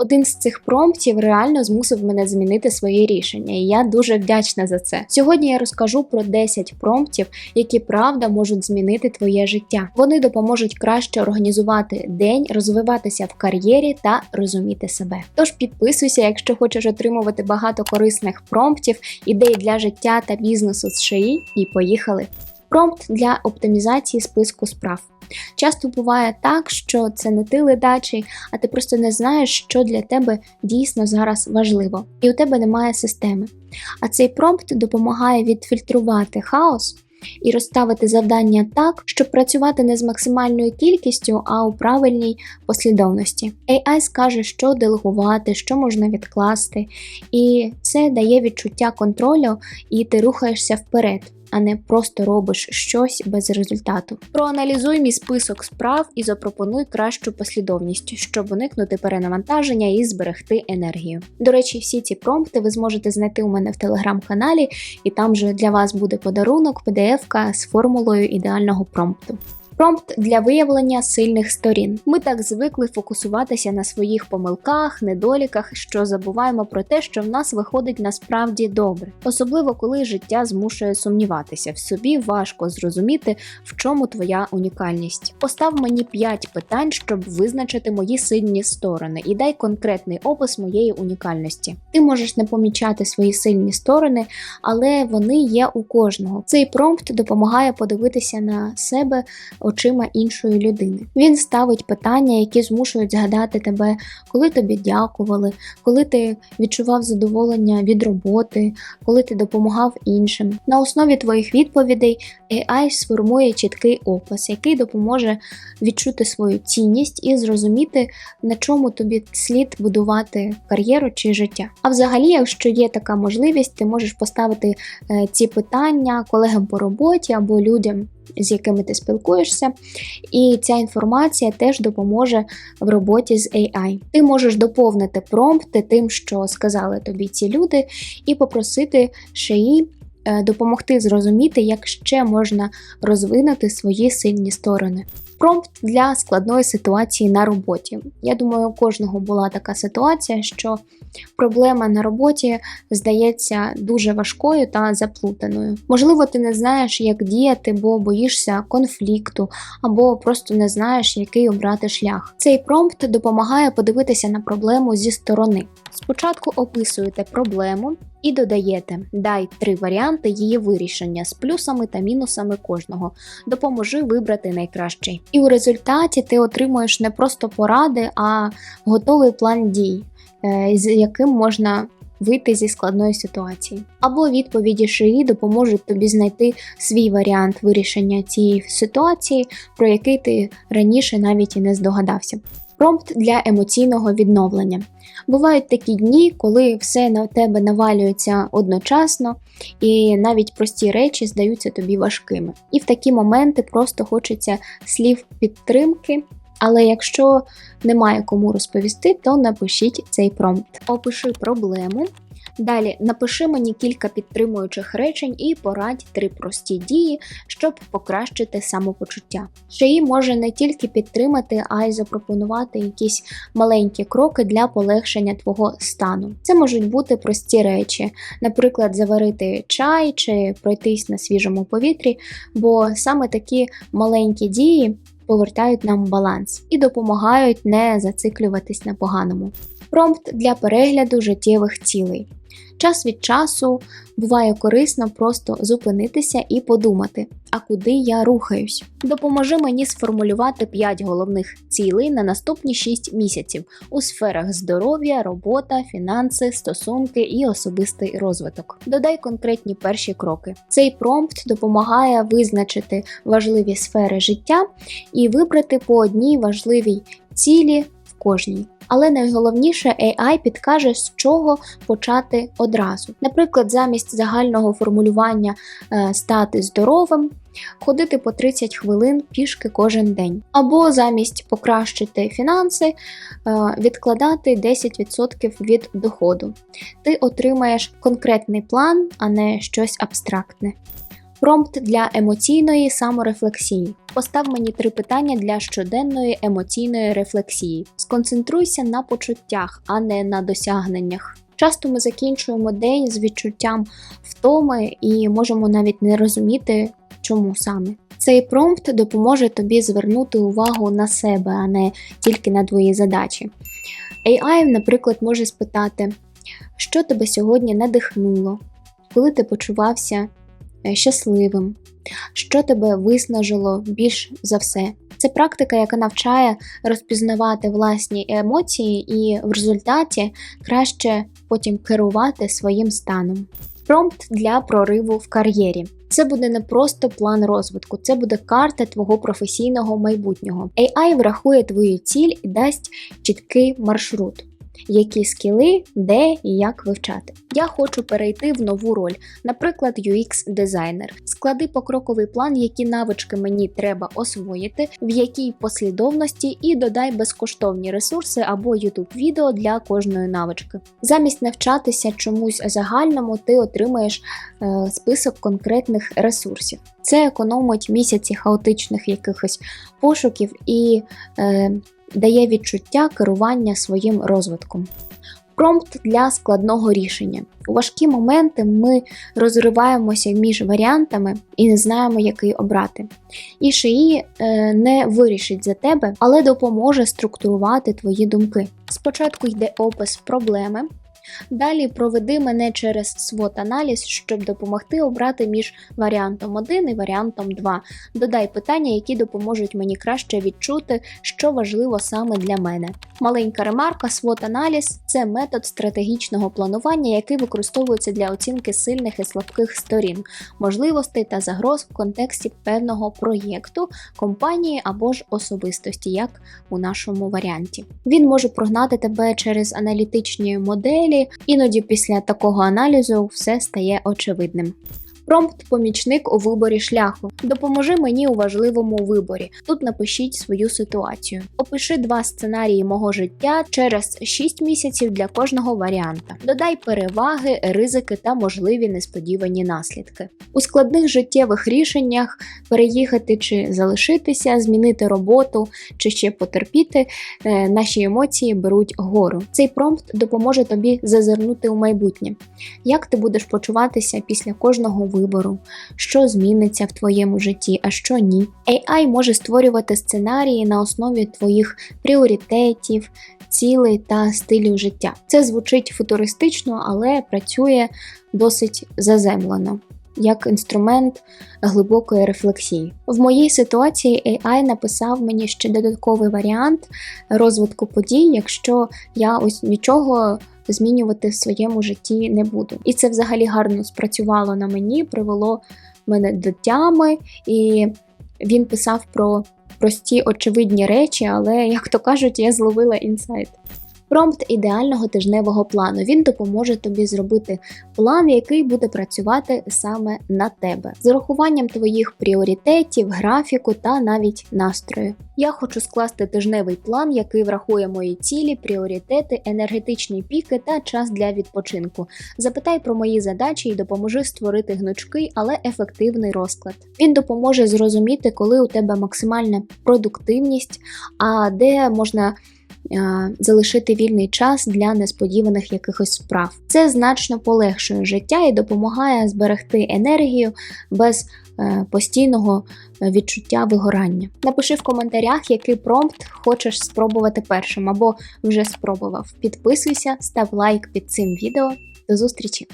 Один з цих промптів реально змусив мене змінити своє рішення, і я дуже вдячна за це. Сьогодні я розкажу про 10 промптів, які правда можуть змінити твоє життя. Вони допоможуть краще організувати день, розвиватися в кар'єрі та розуміти себе. Тож підписуйся, якщо хочеш отримувати багато корисних промптів, ідей для життя та бізнесу з шиї, і поїхали. Промпт для оптимізації списку справ. Часто буває так, що це не ти ледачий, а ти просто не знаєш, що для тебе дійсно зараз важливо, і у тебе немає системи. А цей промпт допомагає відфільтрувати хаос і розставити завдання так, щоб працювати не з максимальною кількістю, а у правильній послідовності. AI скаже, що делегувати, що можна відкласти, і це дає відчуття контролю, і ти рухаєшся вперед а не просто робиш щось без результату. Проаналізуй мій список справ і запропонуй кращу послідовність, щоб уникнути перенавантаження і зберегти енергію. До речі, всі ці промпти ви зможете знайти у мене в телеграм-каналі, і там же для вас буде подарунок, PDF-ка з формулою ідеального промпту. Промпт для виявлення сильних сторін. Ми так звикли фокусуватися на своїх помилках, недоліках, що забуваємо про те, що в нас виходить насправді добре, особливо коли життя змушує сумніватися в собі, важко зрозуміти, в чому твоя унікальність. Постав мені 5 питань, щоб визначити мої сильні сторони, і дай конкретний опис моєї унікальності. Ти можеш не помічати свої сильні сторони, але вони є у кожного. Цей промпт допомагає подивитися на себе очима іншої людини. Він ставить питання, які змушують згадати тебе, коли тобі дякували, коли ти відчував задоволення від роботи, коли ти допомагав іншим. На основі твоїх відповідей AI сформує чіткий опис, який допоможе відчути свою цінність і зрозуміти, на чому тобі слід будувати кар'єру чи життя. А взагалі, якщо є така можливість, ти можеш поставити е, ці питання колегам по роботі або людям з якими ти спілкуєшся, і ця інформація теж допоможе в роботі з AI. Ти можеш доповнити промпти тим, що сказали тобі ці люди, і попросити шиї е, допомогти зрозуміти, як ще можна розвинути свої сильні сторони. Промпт для складної ситуації на роботі. Я думаю, у кожного була така ситуація, що проблема на роботі здається дуже важкою та заплутаною. Можливо, ти не знаєш, як діяти, бо боїшся конфлікту, або просто не знаєш, який обрати шлях. Цей промпт допомагає подивитися на проблему зі сторони. Спочатку описуєте проблему і додаєте дай три варіанти її вирішення з плюсами та мінусами кожного. Допоможи вибрати найкращий. І у результаті ти отримуєш не просто поради, а готовий план дій, е, з яким можна вийти зі складної ситуації. Або відповіді шиї допоможуть тобі знайти свій варіант вирішення цієї ситуації, про який ти раніше навіть і не здогадався. Промпт для емоційного відновлення. Бувають такі дні, коли все на тебе навалюється одночасно, і навіть прості речі здаються тобі важкими. І в такі моменти просто хочеться слів підтримки. Але якщо немає кому розповісти, то напишіть цей промпт. Опиши проблему, Далі напиши мені кілька підтримуючих речень і порадь три прості дії, щоб покращити самопочуття. Шиї може не тільки підтримати, а й запропонувати якісь маленькі кроки для полегшення твого стану. Це можуть бути прості речі, наприклад, заварити чай чи пройтись на свіжому повітрі, бо саме такі маленькі дії повертають нам баланс і допомагають не зациклюватись на поганому. Промпт для перегляду життєвих цілей. Час від часу буває корисно просто зупинитися і подумати, а куди я рухаюсь. Допоможи мені сформулювати 5 головних цілей на наступні 6 місяців у сферах здоров'я, робота, фінанси, стосунки і особистий розвиток. Додай конкретні перші кроки. Цей промпт допомагає визначити важливі сфери життя і вибрати по одній важливій цілі в кожній. Але найголовніше AI підкаже, з чого почати одразу. Наприклад, замість загального формулювання е, стати здоровим. Ходити по 30 хвилин пішки кожен день, або замість покращити фінанси, е, відкладати 10% від доходу. Ти отримаєш конкретний план, а не щось абстрактне. Промпт для емоційної саморефлексії. Постав мені три питання для щоденної емоційної рефлексії. Сконцентруйся на почуттях, а не на досягненнях. Часто ми закінчуємо день з відчуттям втоми і можемо навіть не розуміти, чому саме. Цей промпт допоможе тобі звернути увагу на себе, а не тільки на твої задачі. AI, наприклад, може спитати, що тебе сьогодні надихнуло, коли ти почувався щасливим, що тебе виснажило більш за все. Це практика, яка навчає розпізнавати власні емоції і в результаті краще потім керувати своїм станом. Промпт для прориву в кар'єрі. Це буде не просто план розвитку, це буде карта твого професійного майбутнього. AI врахує твою ціль і дасть чіткий маршрут. Які скіли, де і як вивчати. Я хочу перейти в нову роль, наприклад, UX-дизайнер. Склади покроковий план, які навички мені треба освоїти, в якій послідовності, і додай безкоштовні ресурси або youtube відео для кожної навички. Замість навчатися чомусь загальному, ти отримаєш е, список конкретних ресурсів. Це економить місяці хаотичних якихось пошуків і е, дає відчуття керування своїм розвитком. Промпт для складного рішення. У важкі моменти ми розриваємося між варіантами і не знаємо, який обрати. І шиї е, не вирішить за тебе, але допоможе структурувати твої думки. Спочатку йде опис проблеми, Далі проведи мене через свот аналіз, щоб допомогти обрати між варіантом 1 і варіантом 2. Додай питання, які допоможуть мені краще відчути, що важливо саме для мене. Маленька ремарка, свот аналіз це метод стратегічного планування, який використовується для оцінки сильних і слабких сторін, можливостей та загроз в контексті певного проєкту, компанії або ж особистості, як у нашому варіанті. Він може прогнати тебе через аналітичні моделі іноді після такого аналізу все стає очевидним. Промпт-помічник у виборі шляху. Допоможи мені у важливому виборі. Тут напишіть свою ситуацію. Опиши два сценарії мого життя через 6 місяців для кожного варіанта. Додай переваги, ризики та можливі несподівані наслідки. У складних життєвих рішеннях переїхати чи залишитися, змінити роботу чи ще потерпіти, е, наші емоції беруть гору. Цей промпт допоможе тобі зазирнути у майбутнє. Як ти будеш почуватися після кожного вибору? Вибору, що зміниться в твоєму житті, а що ні. AI може створювати сценарії на основі твоїх пріоритетів, цілей та стилів життя. Це звучить футуристично, але працює досить заземлено. Як інструмент глибокої рефлексії. В моїй ситуації AI написав мені ще додатковий варіант розвитку подій, якщо я ось нічого змінювати в своєму житті не буду. І це взагалі гарно спрацювало на мені, привело мене до тями, і він писав про прості очевидні речі, але, як то кажуть, я зловила інсайт. Промпт ідеального тижневого плану. Він допоможе тобі зробити план, який буде працювати саме на тебе, з урахуванням твоїх пріоритетів, графіку та навіть настрою. Я хочу скласти тижневий план, який врахує мої цілі, пріоритети, енергетичні піки та час для відпочинку. Запитай про мої задачі і допоможи створити гнучкий, але ефективний розклад. Він допоможе зрозуміти, коли у тебе максимальна продуктивність, а де можна. Е, залишити вільний час для несподіваних якихось справ. Це значно полегшує життя і допомагає зберегти енергію без е, постійного відчуття вигорання. Напиши в коментарях, який промпт хочеш спробувати першим або вже спробував. Підписуйся, став лайк під цим відео. До зустрічі!